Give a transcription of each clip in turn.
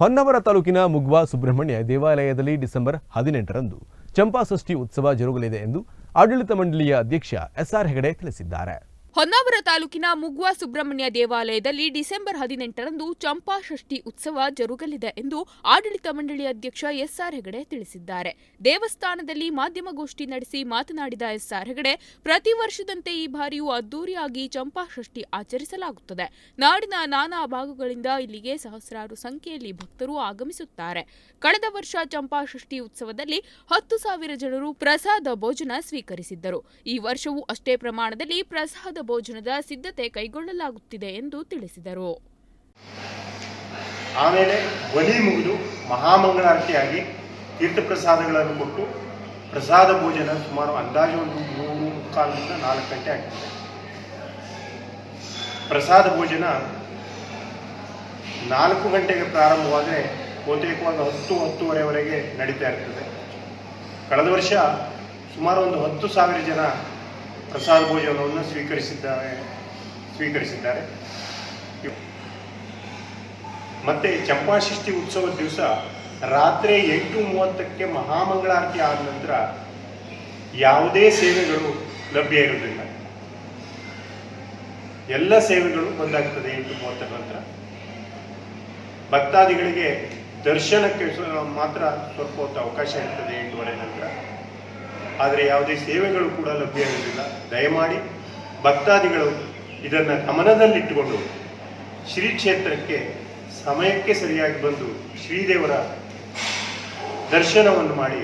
ಹೊನ್ನಾವರ ತಾಲೂಕಿನ ಮುಗ್ವಾ ಸುಬ್ರಹ್ಮಣ್ಯ ದೇವಾಲಯದಲ್ಲಿ ಡಿಸೆಂಬರ್ ಹದಿನೆಂಟರಂದು ಚಂಪಾಷಷ್ಠಿ ಉತ್ಸವ ಜರುಗಲಿದೆ ಎಂದು ಆಡಳಿತ ಮಂಡಳಿಯ ಅಧ್ಯಕ್ಷ ಎಸ್ಆರ್ ಹೆಗಡೆ ತಿಳಿಸಿದ್ದಾರೆ. ಹೊನ್ನಾವರ ತಾಲೂಕಿನ ಮುಗ್ವಾ ಸುಬ್ರಹ್ಮಣ್ಯ ದೇವಾಲಯದಲ್ಲಿ ಡಿಸೆಂಬರ್ ಹದಿನೆಂಟರಂದು ಚಂಪಾಷಷ್ಠಿ ಉತ್ಸವ ಜರುಗಲಿದೆ ಎಂದು ಆಡಳಿತ ಮಂಡಳಿ ಅಧ್ಯಕ್ಷ ಎಸ್ಆರ್ ಹೆಗಡೆ ತಿಳಿಸಿದ್ದಾರೆ. ದೇವಸ್ಥಾನದಲ್ಲಿ ಮಾಧ್ಯಮಗೋಷ್ಠಿ ನಡೆಸಿ ಮಾತನಾಡಿದ ಎಸ್ಆರ್ ಹೆಗಡೆ, ಪ್ರತಿ ವರ್ಷದಂತೆ ಈ ಬಾರಿಯೂ ಅದ್ದೂರಿಯಾಗಿ ಚಂಪಾಷಷ್ಠಿ ಆಚರಿಸಲಾಗುತ್ತದೆ. ನಾಡಿನ ನಾನಾ ಭಾಗಗಳಿಂದ ಇಲ್ಲಿಗೆ ಸಹಸ್ರಾರು ಸಂಖ್ಯೆಯಲ್ಲಿ ಭಕ್ತರು ಆಗಮಿಸುತ್ತಾರೆ. ಕಳೆದ ವರ್ಷ ಚಂಪಾಷಷ್ಠಿ ಉತ್ಸವದಲ್ಲಿ ಹತ್ತು ಸಾವಿರ ಜನರು ಪ್ರಸಾದ ಭೋಜನ ಸ್ವೀಕರಿಸಿದ್ದರು. ಈ ವರ್ಷವೂ ಅಷ್ಟೇ ಪ್ರಮಾಣದಲ್ಲಿ ಪ್ರಸಾದ ಭೋಜನದ ಸಿದ್ಧತೆ ಕೈಗೊಳ್ಳಲಾಗುತ್ತಿದೆ ಎಂದು ತಿಳಿಸಿದರು. ಆಮೇಲೆ ಬಲಿ ಮುಗಿದು ಮಹಾಮಂಗಳಾರತಿಯಾಗಿ ತೀರ್ಥಪ್ರಸಾದಗಳನ್ನು ಕೊಟ್ಟು ಪ್ರಸಾದ ಭೋಜನ ಸುಮಾರು ಅಂದಾಜು ಒಂದು ಮೂರು ಕಾಲದಿಂದ ನಾಲ್ಕು ಗಂಟೆ ಆಗ್ತದೆ. ಪ್ರಸಾದ ಭೋಜನ ನಾಲ್ಕು ಗಂಟೆಗೆ ಪ್ರಾರಂಭವಾದರೆ ಬಹುತೇಕವಾಗಿ ಹತ್ತು, ಹತ್ತುವರೆವರೆಗೆ ನಡೀತಾ ಇರ್ತದೆ. ಕಳೆದ ವರ್ಷ ಸುಮಾರು ಒಂದು ಹತ್ತು ಸಾವಿರ ಜನ ಪ್ರಸಾದ ಭೋಜನವನ್ನು ಸ್ವೀಕರಿಸಿದ್ದಾರೆ ಸ್ವೀಕರಿಸಿದ್ದಾರೆ. ಮತ್ತೆ ಚಂಪಾಷಷ್ಠಿ ಉತ್ಸವದ ದಿವಸ ರಾತ್ರಿ ಎಂಟು ಮೂವತ್ತಕ್ಕೆ ಮಹಾಮಂಗಳಾರತಿ ಆದ ನಂತರ ಯಾವುದೇ ಸೇವೆಗಳು ಲಭ್ಯ ಇರುವುದಿಲ್ಲ. ಎಲ್ಲ ಸೇವೆಗಳು ಬಂದಾಗ್ತದೆ ಎಂಟು ಮೂವತ್ತರ ನಂತರ. ಭಕ್ತಾದಿಗಳಿಗೆ ದರ್ಶನಕ್ಕೆ ಮಾತ್ರ ಸ್ವಲ್ಪ ಅವಕಾಶ ಇರ್ತದೆ ಎಂಟೂವರೆ ನಂತರ. ಆದರೆ ಯಾವುದೇ ಸೇವೆಗಳು ಕೂಡ ಲಭ್ಯ ಇರಲಿಲ್ಲ ದಯಮಾಡಿ ಭಕ್ತಾದಿಗಳು ಇದನ್ನು ಗಮನದಲ್ಲಿಟ್ಟುಕೊಂಡು ಶ್ರೀ ಕ್ಷೇತ್ರಕ್ಕೆ ಸಮಯಕ್ಕೆ ಸರಿಯಾಗಿ ಬಂದು ಶ್ರೀದೇವರ ದರ್ಶನವನ್ನು ಮಾಡಿ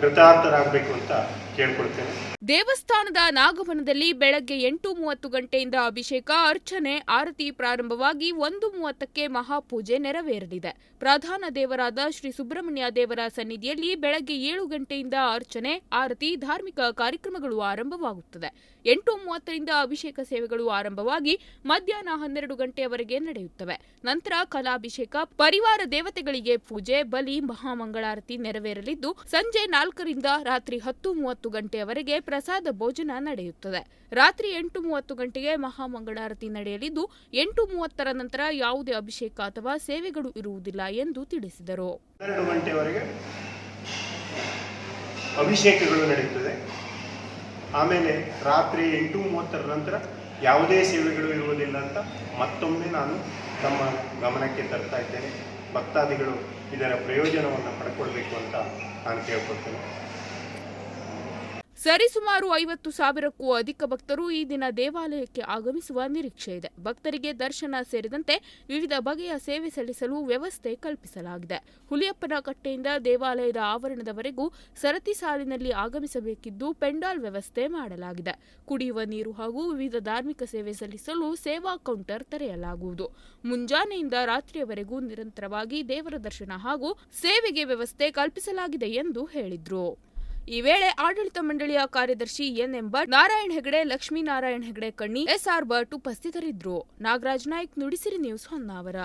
ಕೃತಾರ್ಥರಾಗಬೇಕು ಅಂತ ಕೇಳ್ಕೊಳ್ತೇನೆ. ದೇವಸ್ಥಾನದ ನಾಗವನದಲ್ಲಿ ಬೆಳಗ್ಗೆ ಎಂಟು ಮೂವತ್ತು ಗಂಟೆಯಿಂದ ಅಭಿಷೇಕ, ಅರ್ಚನೆ, ಆರತಿ ಪ್ರಾರಂಭವಾಗಿ ಒಂದು ಮೂವತ್ತಕ್ಕೆ ಮಹಾಪೂಜೆ ನೆರವೇರಲಿದೆ. ಪ್ರಧಾನ ದೇವರಾದ ಶ್ರೀ ಸುಬ್ರಹ್ಮಣ್ಯ ದೇವರ ಸನ್ನಿಧಿಯಲ್ಲಿ ಬೆಳಗ್ಗೆ ಏಳು ಗಂಟೆಯಿಂದ ಅರ್ಚನೆ, ಆರತಿ, ಧಾರ್ಮಿಕ ಕಾರ್ಯಕ್ರಮಗಳು ಆರಂಭವಾಗುತ್ತದೆ. ಎಂಟು ಮೂವತ್ತರಿಂದ ಅಭಿಷೇಕ ಸೇವೆಗಳು ಆರಂಭವಾಗಿ ಮಧ್ಯಾಹ್ನ ಹನ್ನೆರಡು ಗಂಟೆಯವರೆಗೆ ನಡೆಯುತ್ತವೆ. ನಂತರ ಕಲಾಭಿಷೇಕ, ಪರಿವಾರ ದೇವತೆಗಳಿಗೆ ಪೂಜೆ, ಬಲಿ, ಮಹಾಮಂಗಳಾರತಿ ನೆರವೇರಲಿದ್ದು, ಸಂಜೆ ನಾಲ್ಕರಿಂದ ರಾತ್ರಿ ಹತ್ತು ಮೂವತ್ತು ಗಂಟೆಯವರೆಗೆ ಪ್ರಸಾದ ಭೋಜನ ನಡೆಯುತ್ತದೆ. ರಾತ್ರಿ ಎಂಟು ಮೂವತ್ತು ಗಂಟೆಗೆ ಮಹಾಮಂಗಳಾರತಿ ನಡೆಯಲಿದ್ದು ಎಂಟು ಮೂವತ್ತರ ನಂತರ ಯಾವುದೇ ಅಭಿಷೇಕ ಅಥವಾ ಸೇವೆಗಳು ಇರುವುದಿಲ್ಲ ಎಂದು ತಿಳಿಸಿದರು. ಅಭಿಷೇಕಗಳು ನಡೆಯುತ್ತದೆ. ಆಮೇಲೆ ರಾತ್ರಿ ಎಂಟು ಮೂವತ್ತರ ನಂತರ ಯಾವುದೇ ಸೇವೆಗಳು ಇರುವುದಿಲ್ಲ ಅಂತ ಮತ್ತೊಮ್ಮೆ ನಾನು ತಮ್ಮ ಗಮನಕ್ಕೆ ತರ್ತಾ ಇದ್ದೇನೆ. ಭಕ್ತಾದಿಗಳು ಇದರ ಪ್ರಯೋಜನವನ್ನು ಪಡ್ಕೊಳ್ಬೇಕು ಅಂತ ನಾನು ಕೇಳ್ಕೊಳ್ತೇನೆ. ಸರಿಸುಮಾರು ಐವತ್ತು ಸಾವಿರಕ್ಕೂ ಅಧಿಕ ಭಕ್ತರು ಈ ದಿನ ದೇವಾಲಯಕ್ಕೆ ಆಗಮಿಸುವ ನಿರೀಕ್ಷೆ ಇದೆ. ಭಕ್ತರಿಗೆ ದರ್ಶನ ಸೇರಿದಂತೆ ವಿವಿಧ ಬಗೆಯ ಸೇವೆ ಸಲ್ಲಿಸಲು ವ್ಯವಸ್ಥೆ ಕಲ್ಪಿಸಲಾಗಿದೆ. ಹುಲಿಯಪ್ಪನ ಕಟ್ಟೆಯಿಂದ ದೇವಾಲಯದ ಆವರಣದವರೆಗೂ ಸರತಿ ಸಾಲಿನಲ್ಲಿ ಆಗಮಿಸಬೇಕಿದ್ದು ಪೆಂಡಾಲ್ ವ್ಯವಸ್ಥೆ ಮಾಡಲಾಗಿದೆ. ಕುಡಿಯುವ ನೀರು ಹಾಗೂ ವಿವಿಧ ಧಾರ್ಮಿಕ ಸೇವೆ ಸಲ್ಲಿಸಲು ಸೇವಾ ಕೌಂಟರ್ ತೆರೆಯಲಾಗುವುದು. ಮುಂಜಾನೆಯಿಂದ ರಾತ್ರಿಯವರೆಗೂ ನಿರಂತರವಾಗಿ ದೇವರ ದರ್ಶನ ಹಾಗೂ ಸೇವೆಗೆ ವ್ಯವಸ್ಥೆ ಕಲ್ಪಿಸಲಾಗಿದೆ ಎಂದು ಹೇಳಿದ್ರು. ಈ ವೇಳೆ ಆಡಳಿತ ಮಂಡಳಿಯ ಕಾರ್ಯದರ್ಶಿ NM Bhat, Narayan Hegde Lakshminarayan Hegde Kanni S R Bhat ಉಪಸ್ಥಿತರಿದ್ದರು. ನಾಗರಾಜ್ ನಾಯ್ಕ್ ನುಡಿಸಿರಿ ನ್ಯೂಸ್ ಹೊನ್ನಾವರ.